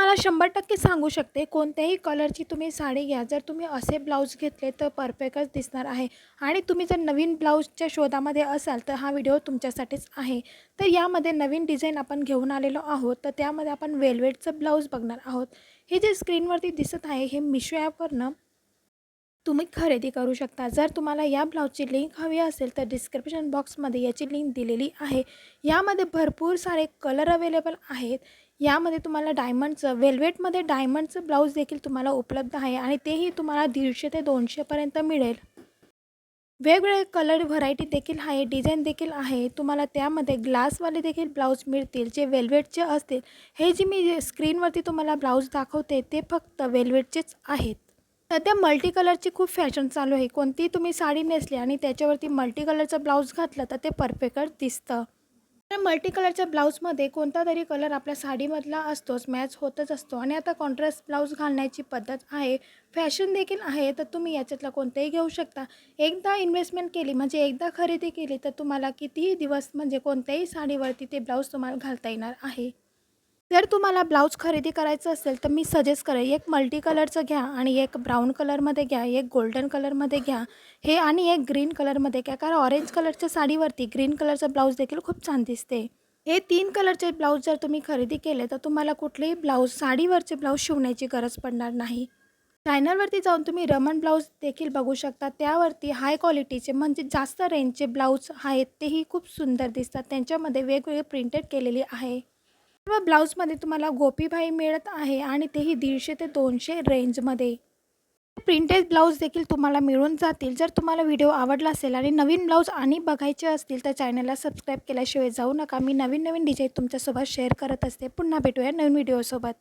तुम्हाला शंभर टक्के सांगू शकते कोणत्याही कलरची तुम्ही साडी घ्या. जर तुम्ही असे ब्लाऊज घेतले तर परफेक्टच दिसणार आहे. आणि तुम्ही जर नवीन ब्लाऊजच्या शोधामध्ये असाल तर हा व्हिडिओ तुमच्यासाठीच आहे. तर यामध्ये नवीन डिझाईन आपण घेऊन आलेलो आहोत. तर त्यामध्ये आपण वेल्वेटचं ब्लाऊज बघणार आहोत. हे जे स्क्रीनवरती दिसत आहे हे मिशो ॲपवरनं तुम्ही खरेदी करू शकता. जर तुम्हाला या ब्लाऊजची लिंक हवी असेल तर डिस्क्रिप्शन बॉक्समध्ये याची लिंक दिलेली आहे. यामध्ये भरपूर सारे कलर अवेलेबल आहेत. यामध्ये तुम्हाला डायमंडचं वेल्वेटमध्ये डायमंडचं ब्लाऊज देखील तुम्हाला उपलब्ध आहे आणि तेही तुम्हाला दीडशे ते दोनशेपर्यंत मिळेल. वेगवेगळे कलर व्हरायटी देखील आहे डिझाईन देखील आहे. तुम्हाला त्यामध्ये ग्लासवाले देखील ब्लाऊज मिळतील जे वेल्वेटचे असतील. हे जे मी स्क्रीनवरती तुम्हाला ब्लाऊज दाखवते ते फक्त वेल्वेटचेच आहेत. सध्या मल्टी कलरची खूप फॅशन चालू आहे. कोणतीही तुम्ही साडी नेसली आणि त्याच्यावरती मल्टी कलरचं ब्लाऊज घातलं तर ते परफेक्ट दिसतं. तर मल्टी कलरच्या ब्लाऊजमध्ये कोणता तरी कलर आपल्या साडीमधला असतोच मॅच होतच असतो. आणि आता कॉन्ट्रास्ट ब्लाऊज घालण्याची पद्धत आहे. फॅशन देखील आहे तर तुम्ही याच्यातला कोणताही घेऊ शकता. एकदा इन्व्हेस्टमेंट केली म्हणजे एकदा खरेदी केली तर तुम्हाला कितीही दिवस म्हणजे कोणत्याही साडीवरती ते ब्लाऊज तुम्हाला घालता येणार आहे. जर तुम्हाला ब्लाऊज खरेदी करायचं असेल तर मी सजेस्ट करेल एक मल्टी कलरचं घ्या आणि एक ब्राऊन कलरमध्ये घ्या एक गोल्डन कलरमध्ये घ्या. हे आणि एक ग्रीन कलरमध्ये घ्या कारण ऑरेंज कलरच्या साडीवरती ग्रीन कलरचं ब्लाऊज देखील खूप छान दिसते. हे तीन कलरचे ब्लाऊज जर तुम्ही खरेदी केले तर तुम्हाला कुठलेही ब्लाऊज साडीवरचे ब्लाऊज शिवण्याची गरज पडणार नाही. चॅनलवरती जाऊन तुम्ही रमन ब्लाऊज देखील बघू शकता. त्यावरती हाय क्वालिटीचे म्हणजे जास्त रेंजचे ब्लाऊज आहेत तेही खूप सुंदर दिसतात. त्यांच्यामध्ये वेगवेगळे प्रिंटेड केलेले आहे. सर्व ब्लाऊजमध्ये तुम्हाला गोपीभाई मिळत आहे आणि तेही दीडशे ते दोनशे रेंजमध्ये. प्रिंटेड ब्लाऊज देखील तुम्हाला मिळून जातील. जर तुम्हाला व्हिडिओ आवडला असेल आणि नवीन ब्लाऊज आणि बघायचे असतील तर चॅनलला सबस्क्राईब केल्याशिवाय जाऊ नका. मी नवीन नवीन डिझाईन तुमच्यासोबत शेअर करत असते. पुन्हा भेटूया नवीन व्हिडिओसोबत.